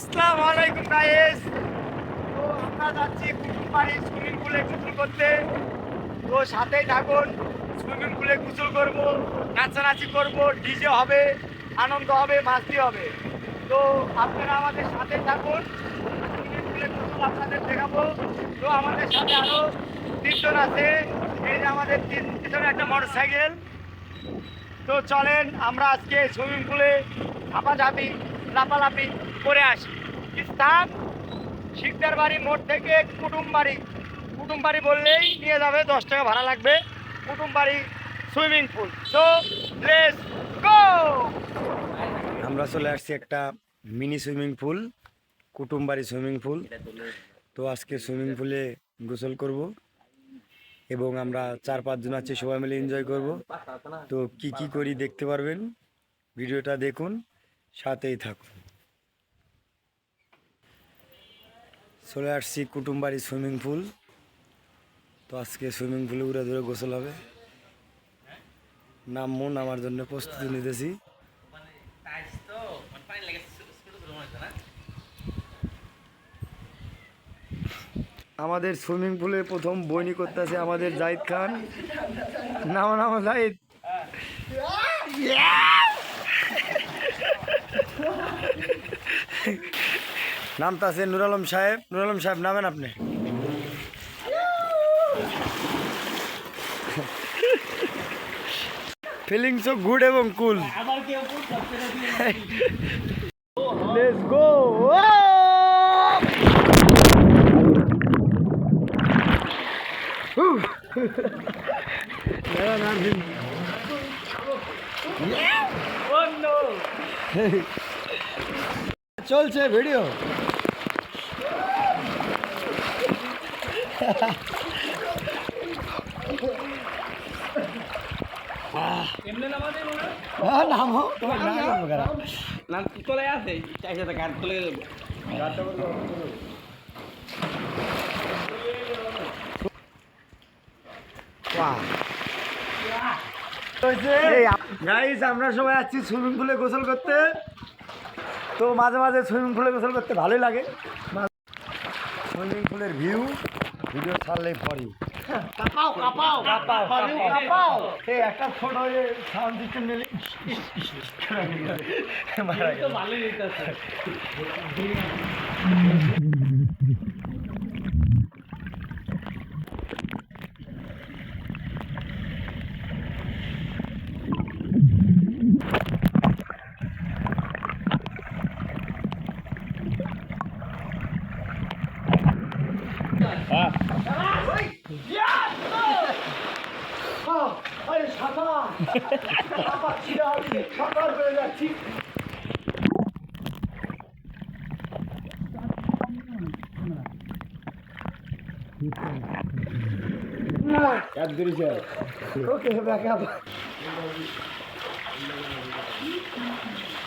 আসসালামু আলাইকুম গাইস তো আমরা যাচ্ছি কুটুমবাড়ি সুইমিং পুলে গোসল করতে। তো সাথেই থাকুন, সুইমিং পুলে গোসল করব, নাচানাচি করব, ডিজে হবে, আনন্দ হবে, মাস্তি হবে। তো আপনারা আমাদের সাথে থাকুন, সুইমিং পুলে গোসল আপনাদের দেখাবো। তো আমাদের সাথে আরও তিনজন আছে, এই যে আমাদের পিছনে একটা মোটর সাইকেল তো চলেন, আমরা আজকে সুইমিং পুলে ঝাপাঝাপি লাপালাপি করে আসি। স্থান শিকদার বাড়ি মোড় থেকে কুটুম বাড়ি কুটুম বাড়ি বললেই নিয়ে যাবে, দশ টাকা ভাড়া লাগবে। Kutum Bari swimming pool. So let's go আমরা চলে আসছি একটা mini swimming pool, Kutumbari swimming pool. তো আজকে সুইমিং পুলে গোসল করব এবং আমরা চার পাঁচজন আছি, সবাই মিলে এনজয় করব। তো কি কি করি দেখতে পারবেন, ভিডিওটা দেখুন, সাথেই থাকুন। চলে আসছি কুটুমবাড়ি সুইমিং পুল। তো আজকে সুইমিং পুলে উড়ে ধরে গোসল হবে। নামবো আমার জন্য প্রস্তুতি নিতেছি। আমাদের সুইমিং পুলে প্রথম বইনি করতেছে আমাদের জাহিদ খান। নামো নামো জাহিদ। নামতাছে নুর আলম সাহেব। নুর আলম সাহেব, নামেন আপনি। ফিলিংস অফ গুড এবং কুল গো চলছে ভিডিও হ্যাঁ, নামো। তোমার নাম বলব কারা? চলে আসে চাইছে তো ঘাট চলে গেল গাইস আমরা সবাই আসছি সুইমিং পুলে গোসল করতে। তো মাঝে মাঝে সুইমিং পুলে গোসল করতে ভালোই লাগে। সুইমিং পুলের ভিউ ভিডিও ছাড়লেই পরি কাপাও কাপাও কাপাও কাপাও এই একটা ছোট সাউন্ড সিস্টেম নিলে মারা গেল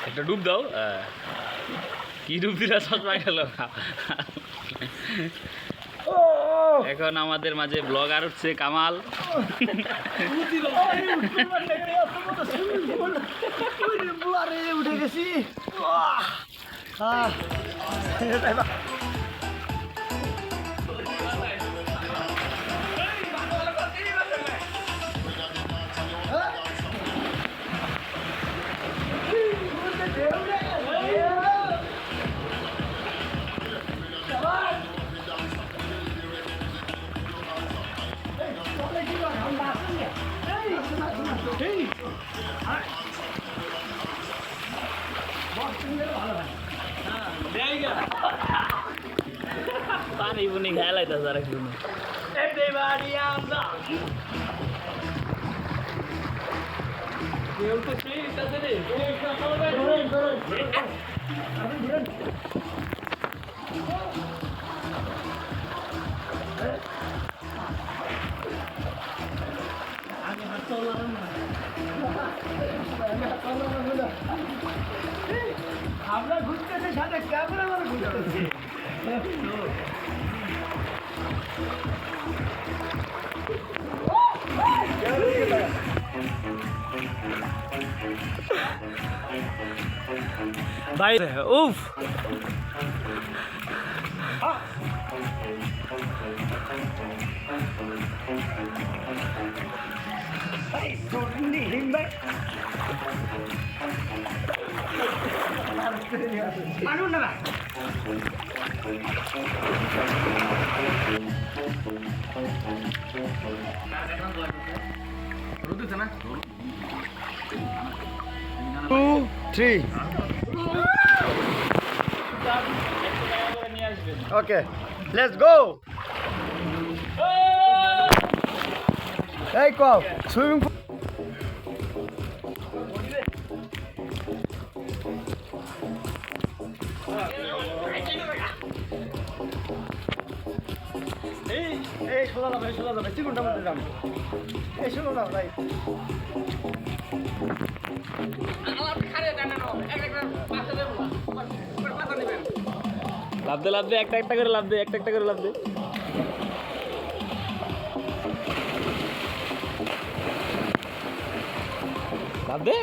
একটা ডুব দাও। কি ডুব দিলা? চশমা গেল। এখন আমাদের মাঝে ব্লগার হচ্ছে কামাল। উঠে গেছি। পানি পুনি খেয়ে লাইতেছে আর একদিন এভরিবডি আমরা আমরা ঘুরতেছি সাথে ক্যামেরা মানে ঘুরতেছি। ভাই উফ। Two three okay let's go এই কও সুইমিং পুল এই এই, সোজা যাবে সোজা যাবে, চিকুনটা মধ্যে যাম এই, সোজা যাও ভাই লাভ দে লাভ দে, একটা একটা করে লাভ দে, একটা একটা করে লাভ দে। লাভ দে।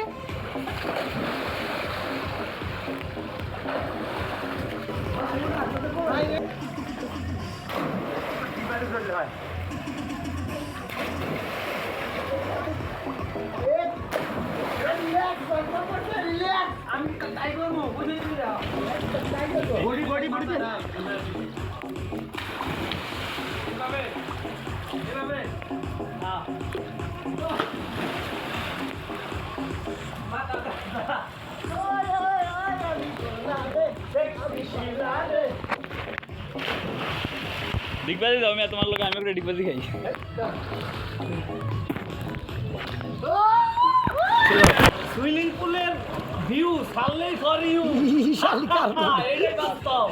বডি ডিগবাজি দাও আমি তোমার লোক আমি একটা ডিগবাজি খাই। সুইমিং পুলের ভিউ সারলেই ফর ইউ বাস্তব।